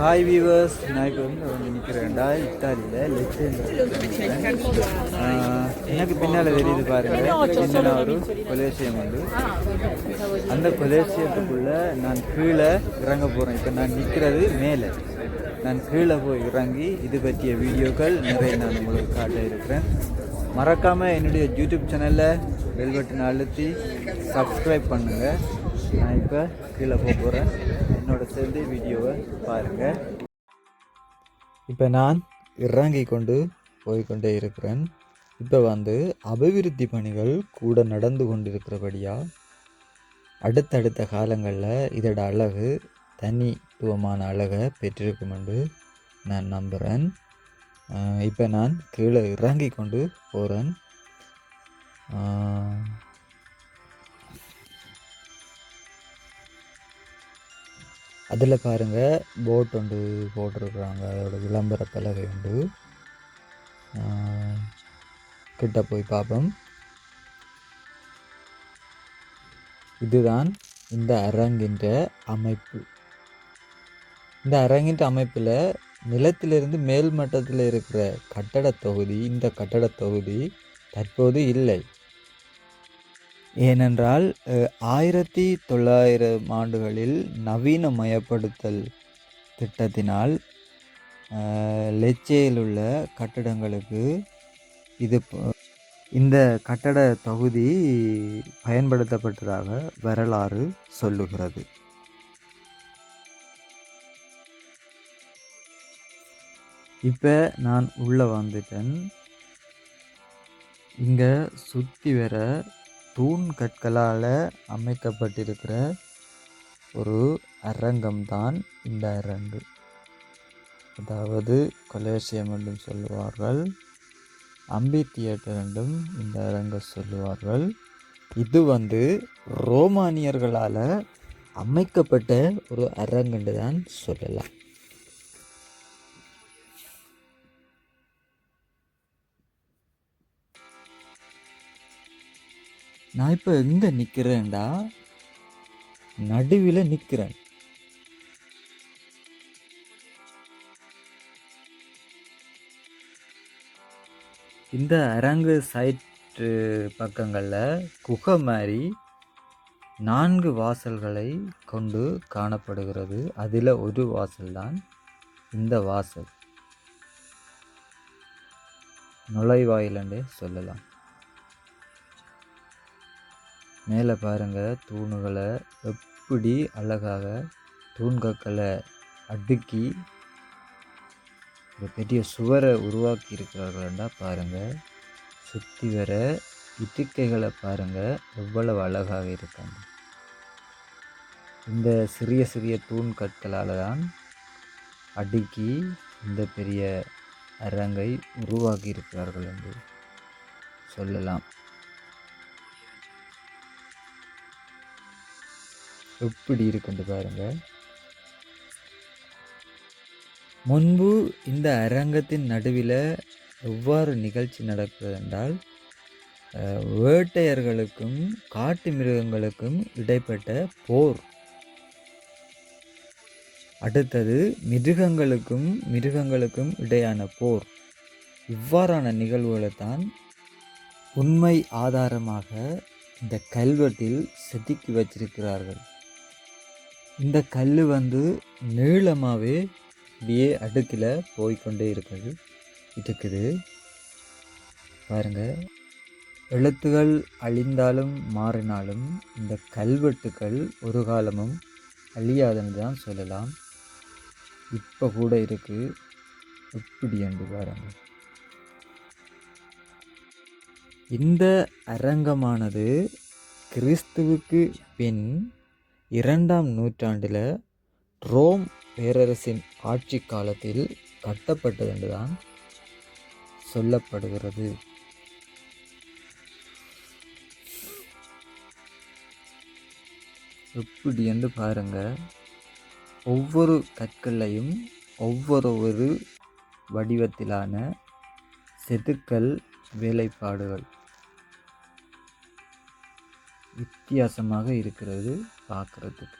Hi viewers நான் இப்போ வந்து வந்து நிற்கிறேன்டா இத்தாலியில் எனக்கு பின்னால் தெரியுது பாருங்கள் சின்ன ஒரு கொலேசியம் வந்து. அந்த கொலேசியத்துக்குள்ளே நான் கீழே இறங்க போகிறேன் இப்போ நான் நிற்கிறது மேலே. நான் கீழே போய் இறங்கி இது பற்றிய வீடியோக்கள் நிறைய நான் உங்களுக்கு காட்ட இருக்கிறேன். மறக்காமல் என்னுடைய யூடியூப் சேனலில் பெல் பட்டன் அழுத்தி சப்ஸ்கிரைப் பண்ணுங்கள் நான் இப்போ கீழே போக போகிறேன் என்னோட சேர்ந்து வீடியோவை பாருங்கள் இப்போ நான் இறங்கி கொண்டு போய்கொண்டே இருக்கிறேன். இப்போ வந்து அபிவிருத்தி பணிகள் கூட நடந்து கொண்டிருக்கிறபடியாக அடுத்தடுத்த காலங்களில் இதோட அழகு தனித்துவமான அழகை பெற்றிருக்கும் என்று நான் நம்புகிறேன் இப்போ நான் கீழே இறங்கி கொண்டு போகிறேன் அதில் பாருங்கள் போட் ஒன்று போட்டிருக்குறாங்க. அதோட விளம்பர பலகை உண்டு. கிட்ட போய் பார்ப்போம் இதுதான் இந்த அரங்கின்ற அமைப்பு. இந்த அரங்கின்ற அமைப்பில் நிலத்திலிருந்து மேல் மட்டத்தில் இருக்கிற கட்டட தொகுதி இந்த கட்டட தொகுதி தற்போது இல்லை. ஏனென்றால் ஆயிரத்தி தொள்ளாயிரம் ஆண்டுகளில் நவீனமயப்படுத்தல் திட்டத்தினால் லெச்சேயில் உள்ள கட்டடங்களுக்கு இது இந்த கட்டட தொகுதி பயன்படுத்தப்பட்டதாக வரலாறு சொல்லுகிறது. இப்போ நான் உள்ளே வந்துட்டேன். இங்கே சுற்றி வர தூண் கற்களால் அமைக்கப்பட்டிருக்கிற ஒரு அரங்கம்தான் இந்த அரங்கு. அதாவது கொலேசியம் என்றும் சொல்லுவார்கள். அம்பி தியேட்டர் என்றும் இந்த அரங்கை சொல்லுவார்கள். இது வந்து ரோமானியர்களால் அமைக்கப்பட்ட ஒரு அரங்கன்று தான் சொல்லலாம். நான் இப்போ எங்கே நிற்கிறேன்டா நடுவில் நிற்கிறேன் இந்த அரங்கு சைட்டு பக்கங்களில் குகை மாதிரி நான்கு வாசல்களை கொண்டு காணப்படுகிறது. அதில் ஒரு வாசல்தான் இந்த வாசல். நுழைவாயிலண்டே சொல்லலாம். மேலே பாருங்கள் தூணுகளை எப்படி அழகாக தூண்கற்களை அடுக்கி ஒரு பெரிய சுவரை உருவாக்கி இருக்கிறார்கள்டா பாருங்கள் சுற்றி வர இட்டுக்கைகளை பாருங்கள் எவ்வளவு அழகாக இருக்காங்க. இந்த சிறிய சிறிய தூண் கற்களால் தான் அடுக்கி இந்த பெரிய அரங்கை உருவாக்கி இருக்கிறார்கள் என்று சொல்லலாம். எப்படி இருக்குன்னு பாருங்க. முன்பு இந்த அரங்கத்தின் நடுவில் எவ்வாறு நிகழ்ச்சி நடக்கிறது என்றால் வேட்டையர்களுக்கும் காட்டு மிருகங்களுக்கும் இடைப்பட்ட போர். அடுத்தது மிருகங்களுக்கும் மிருகங்களுக்கும் இடையான போர். இவ்வாறான நிகழ்வுகளை தான் உண்மை ஆதாரமாக இந்த கல்வெட்டில் செதுக்கி வச்சிருக்கிறார்கள். இந்த கல் வந்து நீளமாகவே இப்படியே அடுக்கில் போய்கொண்டே இருக்குது. இருக்குது பாருங்கள் எழுத்துகள் அழிந்தாலும் மாறினாலும் இந்த கல்வெட்டுக்கள் ஒரு காலமும் அழியாதுன்னு தான் சொல்லலாம். இப்போ கூட இருக்குது இப்படி என்று பாருங்கள் இந்த அரங்கமானது கிறிஸ்துவுக்கு பின் இரண்டாம் நூற்றாண்டில் ரோம் பேரரசின் ஆட்சி காலத்தில் கட்டப்பட்டது என்றுதான் சொல்லப்படுகிறது. எப்படி என்று பாருங்க. ஒவ்வொரு கற்களையும் ஒவ்வொரு ஒரு வடிவத்திலான செதுக்கல் வேலைப்பாடுகள். வித்தியாசமாக இருக்கிறது பார்க்குறதுக்கு.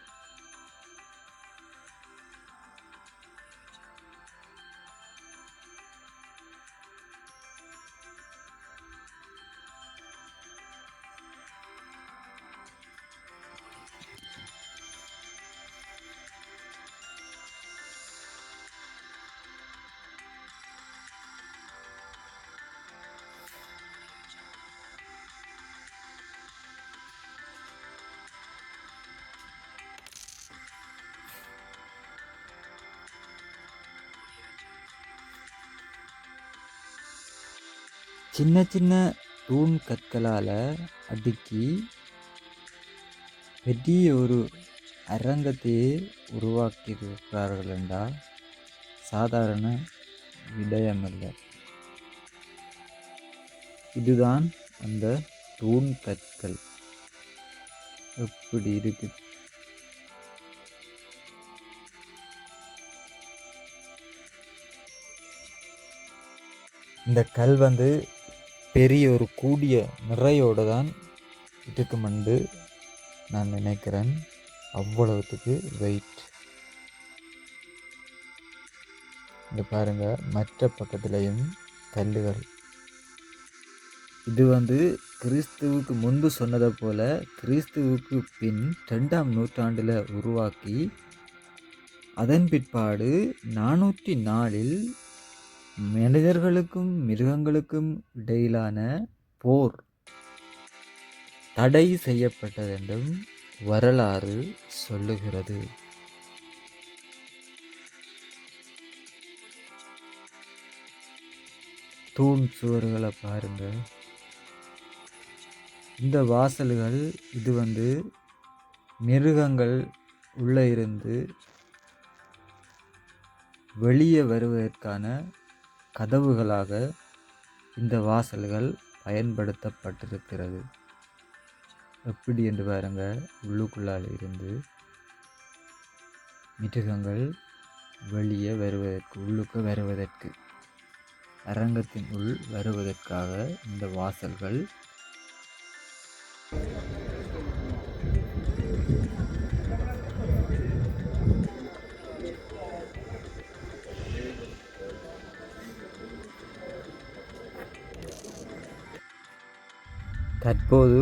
சின்ன சின்ன தூண் கற்களால் அடுக்கி பெரிய ஒரு அரங்கத்தையே உருவாக்கியிருக்கிறார்கள் என்றால் சாதாரண விடயமல்ல. இதுதான் அந்த தூண் கற்கள். எப்படி இருக்கு? இந்த கல் வந்து பெரிய ஒரு கூடிய நிறையோடு தான் இருக்குமென்று நான் நினைக்கிறேன். அவ்வளவுத்துக்கு வெயிட் இந்த பாருங்கள் மற்ற பக்கத்துலேயும் கல்லுகள். இது வந்து கிறிஸ்துவுக்கு முன்பு சொன்னதை போல கிறிஸ்துவுக்கு பின் ரெண்டாம் நூற்றாண்டில் உருவாக்கி அதன் பிற்பாடு நானூற்றி நாலில் மனிதர்களுக்கும் மிருகங்களுக்கும் இடையிலான போர் தடை செய்யப்பட்டதென்றும் வரலாறு சொல்லுகிறது. தூண் சுவர்களை பாருங்கள். இந்த வாசல்கள் இது வந்து மிருகங்கள் உள்ளே இருந்து வெளியே வருவதற்கான கதவுகளாக இந்த வாசல்கள் பயன்படுத்தப்பட்டிருக்கிறது. எப்படி என்று பாருங்க உள்ளுக்குள்ளால் இருந்து மிருகங்கள் வெளியே வருவதற்கு உள்ளுக்கு வருவதற்கு அரங்கத்தின் உள் வருவதற்காக இந்த வாசல்கள் தற்போது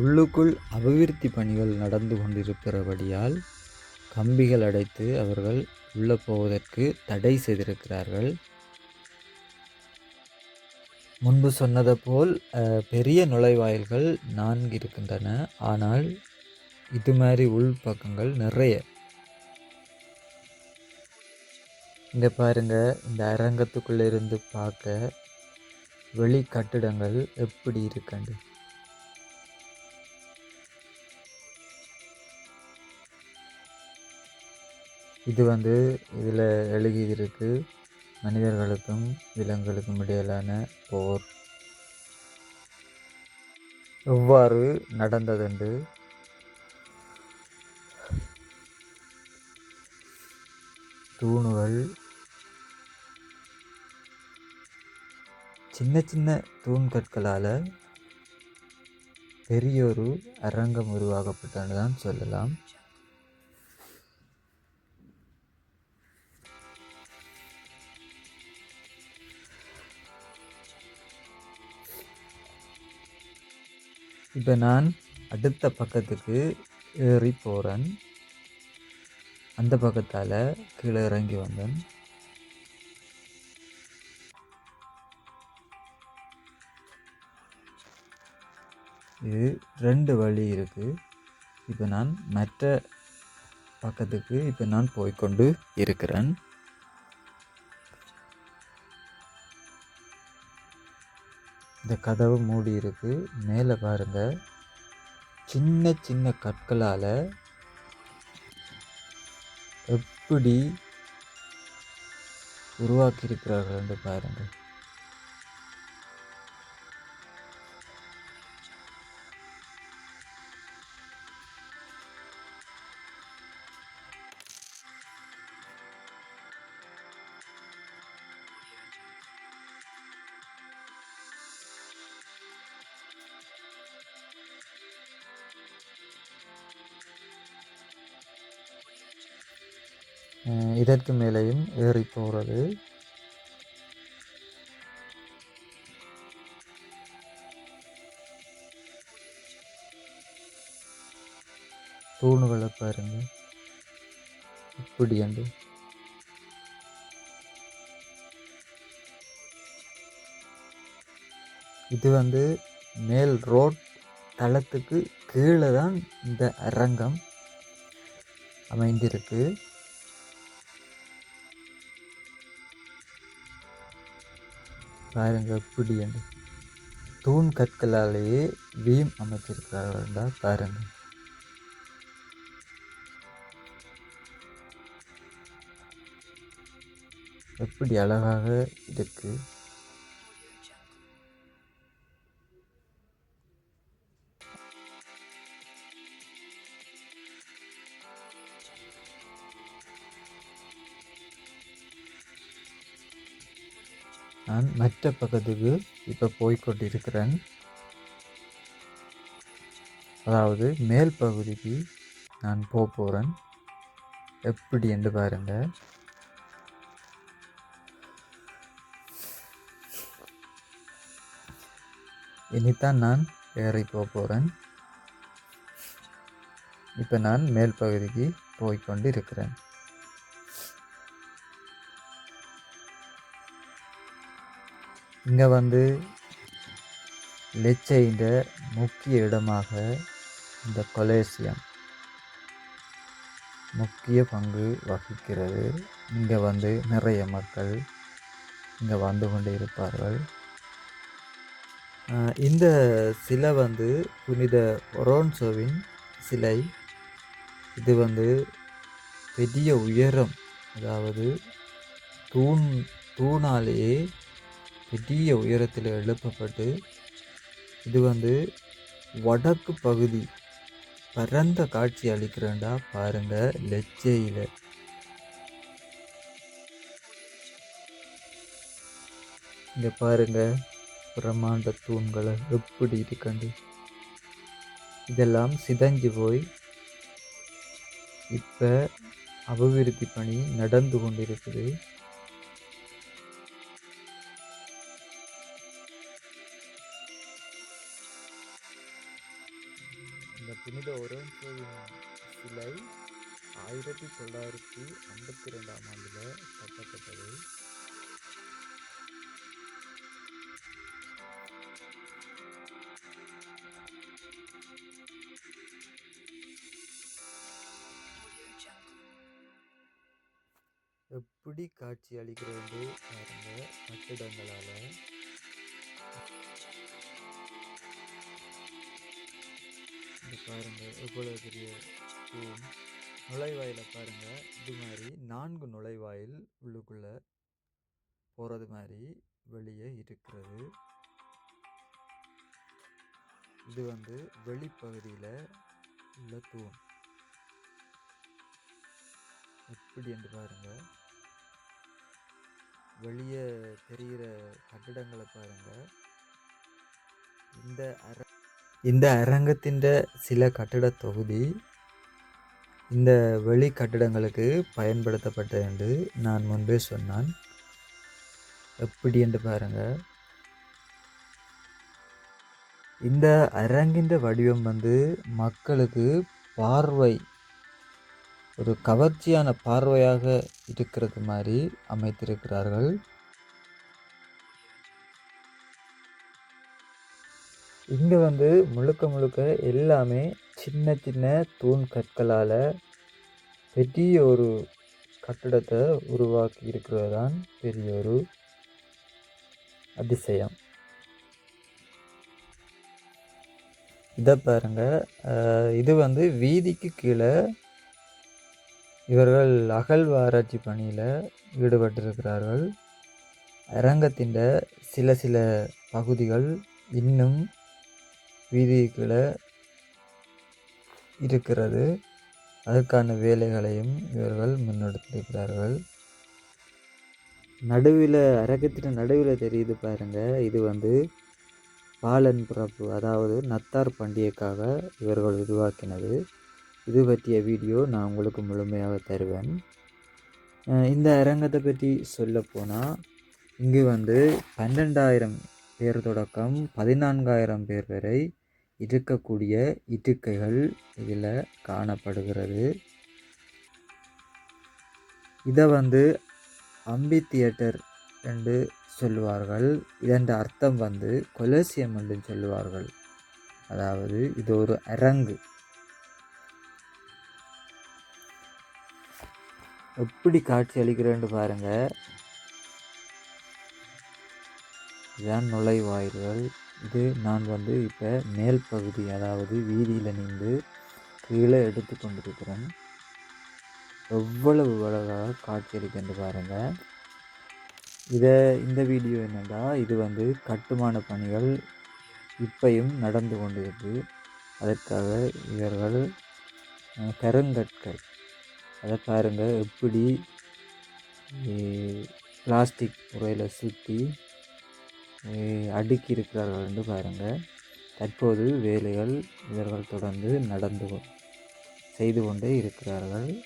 உள்ளுக்குள் அபிவிருத்தி பணிகள் நடந்து கொண்டிருக்கிறபடியால் கம்பிகள் அடைத்து அவர்கள் உள்ளே போவதற்கு தடை செய்திருக்கிறார்கள். முன்பு சொன்னது போல் பெரிய நுழைவாயில்கள் நான்கு இருக்கின்றன. ஆனால் இது மாதிரி உள் பக்கங்கள் நிறைய. இந்த பாருங்க இந்த அரங்கத்துக்குள்ளே இருந்து பார்க்க வெளி கட்டிடங்கள் எப்படி இருக்கண்டு இது வந்து இதில் எழுதியிருக்கு. மனிதர்களுக்கும் விலங்குகளுக்கும் இடையிலான போர். எவ்வாறு நடந்ததுண்டு தூணுகள். சின்ன சின்ன தூண் கற்களால் பெரியொரு அரங்கம் உருவாக்கப்பட்டன்னு தான் சொல்லலாம். இப்போ நான் அடுத்த பக்கத்துக்கு ஏறி போகிறேன் அந்த பக்கத்தால் கீழே இறங்கி வந்தேன். இது ரெண்டு வழி இருக்குது இப்போ நான் மற்ற பக்கத்துக்கு இப்போ நான் போய்கொண்டு இருக்கிறேன். இந்த கதவு மூடி இருக்கு மேலே பாருங்க. சின்ன சின்ன கற்களால் எப்படி உருவாக்கியிருக்கிறார்கள் என்று பாருங்கள் இதற்கு மேலேயும் ஏறி போகிறது தூணுகளை பாருங்க. இப்படி அண்டு இது வந்து மேல் ரோட் தளத்துக்கு கீழே தான் இந்த அரங்கம் அமைந்திருக்கு. பாருங்க எப்படி தூண் கற்களாலேயே வீம் அமைச்சிருக்கிறார்கள்டா பாருங்க. எப்படி அழகாக இருக்குது நான் மற்ற பகுதிக்கு இப்போ போய்கொண்டிருக்கிறேன் அதாவது மேல் பகுதிக்கு நான் போக போகிறேன் எப்படி என்று பாருங்க. இனித்தான் நான் ஏறி போக போகிறேன் இப்போ நான் மேல் பகுதிக்கு போய்கொண்டு இருக்கிறேன் இங்கே வந்து லெச்சைன்ற முக்கிய இடமாக இந்த கொலேசியம் முக்கிய பங்கு வகிக்கிறது. இங்கே வந்து நிறைய மக்கள் இங்கே வந்து கொண்டு இருப்பார்கள் இந்த சிலை வந்து புனித ஒரோன்சோவின் சிலை. இது வந்து பெரிய உயரம் அதாவது தூண் தூணாலேயே பெரிய உயரத்தில் எழுப்பப்பட்டு இது வந்து வடக்கு பகுதி பரந்த காட்சி அளிக்கிறேன்டா பாருங்க லெச்சையில் இங்க பாருங்க பிரம்மாண்ட தூண்களை எப்படி இருக்கண்டு. இதெல்லாம் சிதஞ்சு போய் இப்போ அபிவிருத்தி பணி நடந்து கொண்டிருக்குது. ஆயிரத்தி தொள்ளாயிரத்தி ஐம்பத்தி ரெண்டாம் ஆண்டில் கட்டப்பட்டது. எப்படி காட்சி அளிக்கிறது பாருங்க கட்டிடங்களால். பாருங்க எவ்வளவு பெரிய தூண் நுழைவாயிலை பாருங்கள் இது மாதிரி நான்கு நுழைவாயில் உள்ளுக்குள்ளே போகிறது மாதிரி வெளியே இருக்கிறது. இது வந்து வெளிப்பகுதியில் உள்ள தூண். எப்படி என்று பாருங்கள் வெளியே தெரிகிற கட்டிடங்களை பாருங்கள் இந்த அர இந்த அரங்கத்தின் சில கட்டிட தொகுதி இந்த வெளி கட்டிடங்களுக்கு பயன்படுத்தப்பட்டது என்று நான் முன்பே சொன்னான். எப்படி என்று பாருங்க. இந்த அரங்கின்ற வடிவம் வந்து மக்களுக்கு பார்வை ஒரு கவர்ச்சியான பார்வையாக இருக்கிறது மாதிரி அமைத்திருக்கிறார்கள். இங்கே வந்து முழுக்க முழுக்க எல்லாமே சின்ன சின்ன தூண் கற்களால் பெரிய ஒரு கட்டிடத்தை உருவாக்கி இருக்கிறது தான் பெரிய ஒரு அதிசயம். இதை பாருங்க. இது வந்து வீதிக்கு கீழே இவர்கள் அகழ்வாராய்ச்சி பணியில் ஈடுபட்டிருக்கிறார்கள். அரங்கத்தின் சில சில பகுதிகள் இன்னும் வீதிக்குள்ளே இருக்கிறது. அதற்கான வேலைகளையும் இவர்கள் முன்னெடுத்திருக்கிறார்கள். நடுவில் அரக்கத்தின் நடுவில் தெரியுது பாருங்க. இது வந்து பாலன் பிறப்பு அதாவது நத்தார் பண்டிகைக்காக இவர்கள் உருவாக்கினது. இது பற்றிய வீடியோ நான் உங்களுக்கு முழுமையாக தருவேன். இந்த அரங்கத்தை பற்றி சொல்ல போனால் இங்கு வந்து பன்னெண்டாயிரம் பேர் தொடக்கம் பதினான்காயிரம் பேர் வரை இருக்கக்கூடிய இடுக்கைகள் இதில் காணப்படுகிறது. இதை வந்து அம்பி தியேட்டர் என்று சொல்லுவார்கள். இதன் அர்த்தம் வந்து கொலசியம் என்று சொல்லுவார்கள். அதாவது இது ஒரு அரங்கு. எப்படி காட்சி அளிக்கிறேன்னு பாருங்கள் இதுதான் நுழைவாயில்கள். இது நான் வந்து இப்போ மேல் பகுதி அதாவது வீதியில் நின்று கீழே எடுத்து கொண்டிருக்கிறேன். எவ்வளவு அழகாக காட்சியளிக்கின்ற பாருங்கள் இதை இந்த வீடியோ என்னென்னா இது வந்து கட்டுமான பணிகள் இப்பையும் நடந்து கொண்டிருக்கு. அதற்காக இவர்கள் கருங்கற்கள். அதை பாருங்கள் எப்படி பிளாஸ்டிக் முறையில் சுற்றி அடுக்கி இருக்கிறார்கள் என்று பாருங்கள் தற்போது வேலைகள் இவர்கள் தொடர்ந்து நடந்து கொ- செய்து கொண்டே இருக்கிறார்கள்.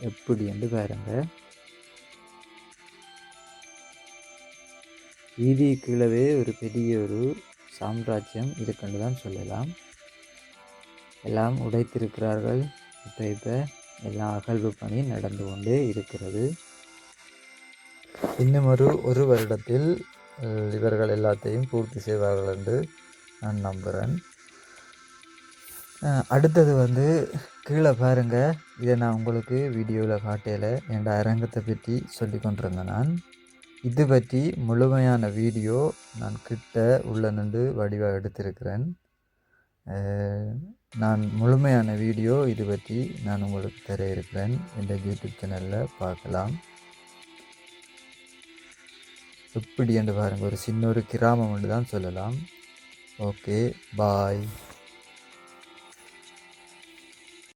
எப்படி என்று பாருங்கள் வீதி கீழவே ஒரு பெரிய ஒரு சாம்ராஜ்யம் இருக்குன்னு தான் சொல்லலாம். எல்லாம் உடைத்திருக்கிறார்கள். இப்போ இப்போ எல்லாம் அகழ்வு பணி நடந்து கொண்டே இருக்கிறது. இன்னும் ஒரு ஒரு வருடத்தில் இவர்கள் எல்லாத்தையும் பூர்த்தி செய்வார்கள் என்று நான் நம்புகிறேன் அடுத்தது வந்து கீழே பாருங்கள் இதை நான் உங்களுக்கு வீடியோவில் காட்டையில் என் அரங்கத்தை பற்றி சொல்லி கொண்டிருந்தேன் நான். இது பற்றி முழுமையான வீடியோ நான் கிட்ட உள்ள நின்று வடிவாக எடுத்திருக்கிறேன். நான் முழுமையான வீடியோ இது பற்றி நான் உங்களுக்கு தர இருக்கிறேன். இந்த யூடியூப் சேனலில் பார்க்கலாம். எப்படி என்று பாருங்கள். ஒரு சின்ன ஒரு கிராமம் என்று தான் சொல்லலாம். Okay bye.